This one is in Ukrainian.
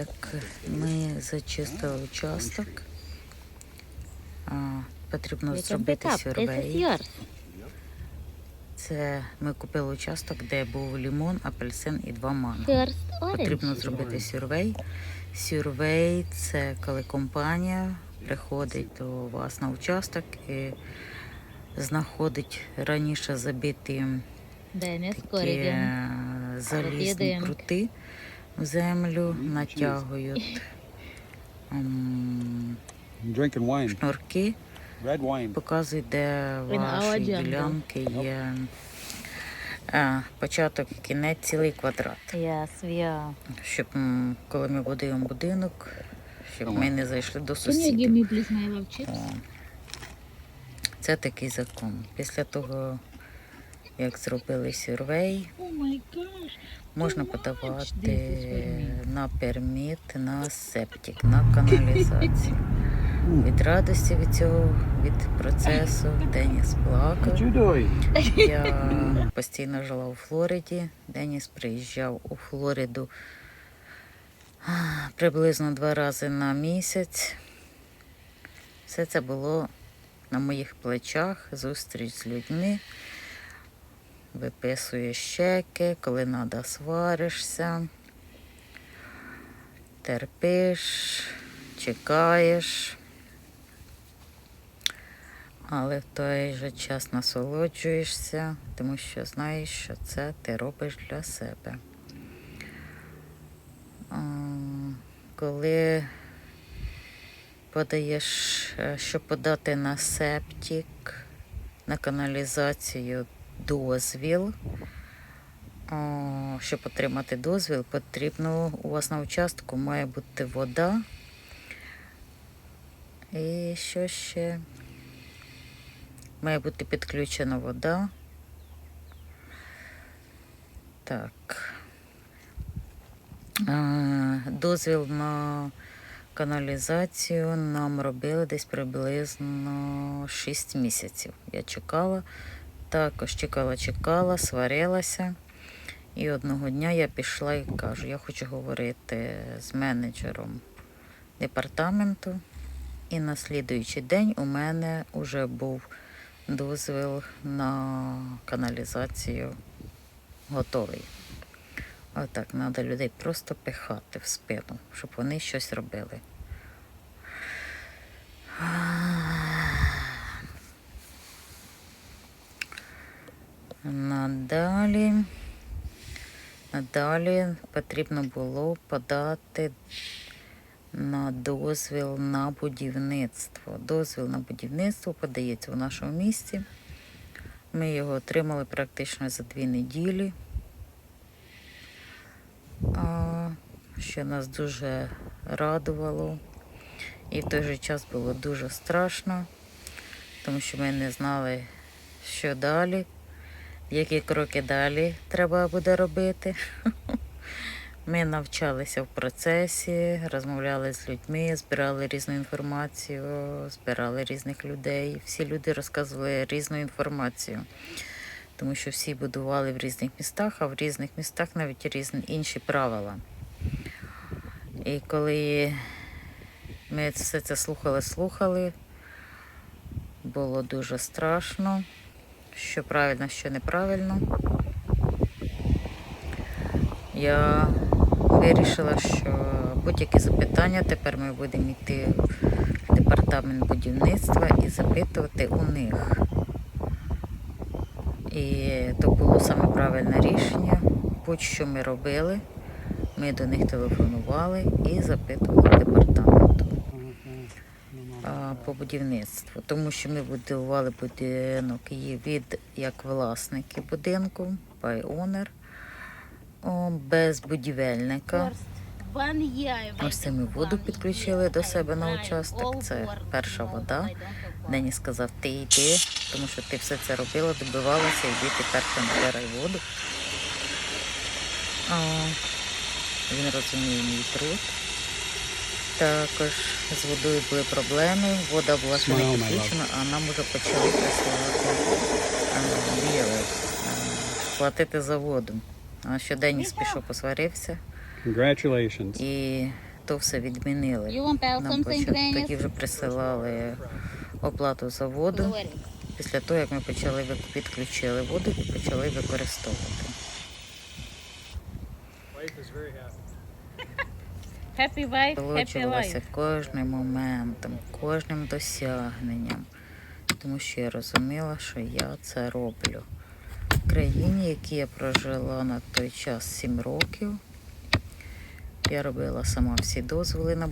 як ми зачистили участок, потрібно зробити. Сюрвей. Це ми купили участок, де був лімон, апельсин і два манго. Потрібно зробити сюрвей. Сюрвей це коли компанія приходить до вас на участок і знаходить раніше забиті такі е, залізні крути в землю, натягують м, drinking wine, шнурки, red wine. показують, де ваші jungle. ділянки є. е, Початок і кінець цілий квадрат. Yes, we are. щоб м, коли ми будуємо будинок, щоб ми не зайшли до Can you give сусідів. me please my love chips? Це такий закон. Після того, як зробили сюрвей, можна подавати на перміт, на септик, на каналізацію. Від радості від цього, від процесу Деніс плакав. Я постійно жила у Флориді. Деніс приїжджав у Флориду приблизно два рази на місяць. Все це було на моїх плечах, зустріч з людьми. Виписуєш щеки, коли треба сваришся, терпиш, чекаєш але в той же час насолоджуєшся, тому що знаєш, що це ти робиш для себе. Коли подаєш, е, щоб подати на септик, на каналізацію дозвіл, щоб отримати дозвіл, потрібно у вас на участку має бути вода. І що ще? Має бути підключена вода. Так. Дозвіл на каналізацію нам робили десь приблизно 6 місяців. Я чекала, також чекала, чекала, сварилася. І одного дня я пішла і кажу, я хочу говорити з менеджером департаменту. І на слідуючий день у мене вже був дозвіл на каналізацію готовий. Отак, треба людей просто пихати в спину, щоб вони щось робили. Надалі, надалі потрібно було подати на дозвіл на будівництво. Дозвіл на будівництво подається у нашому місті. Ми його отримали практично за дві неділі. А, що нас дуже радувало. І в той же час було дуже страшно, тому що ми не знали, що далі, які кроки далі треба буде робити. Ми навчалися в процесі, розмовляли з людьми, збирали різну інформацію, збирали різних людей. Всі люди розказували різну інформацію, тому що всі будували в різних містах, а в різних містах навіть різні інші правила. І коли ми все це слухали, слухали, було дуже страшно, що правильно, що неправильно. Я вирішила, що будь-які запитання тепер ми будемо йти в департамент будівництва і запитувати у них. І то було саме правильне рішення. Будь-що ми робили, ми до них телефонували і запитували департаменту а, по будівництву, тому що ми будували будинок і від як власники будинку, by owner, без будівельника. Ось це ми воду підключили до себе на участок. Це перша вода. Дені сказав, ти йди, тому що ти все це робила, добивалася, йди ти набирай воду. Він розуміє мій труд. Також з водою були проблеми, вода була ще не підключена, а нам вже почали присилати а, платити за воду. А що Деніс пішов, посварився. Congratulations. І то все відмінили. Нам почат... тоді вже присилали оплату за воду після того, як ми почали підключили воду і почали використовувати. Happy wife, happy life. кожним моментом, кожним досягненням, тому що я розуміла, що я це роблю. В країні, які я прожила на той час 7 років, я робила сама всі дозволи на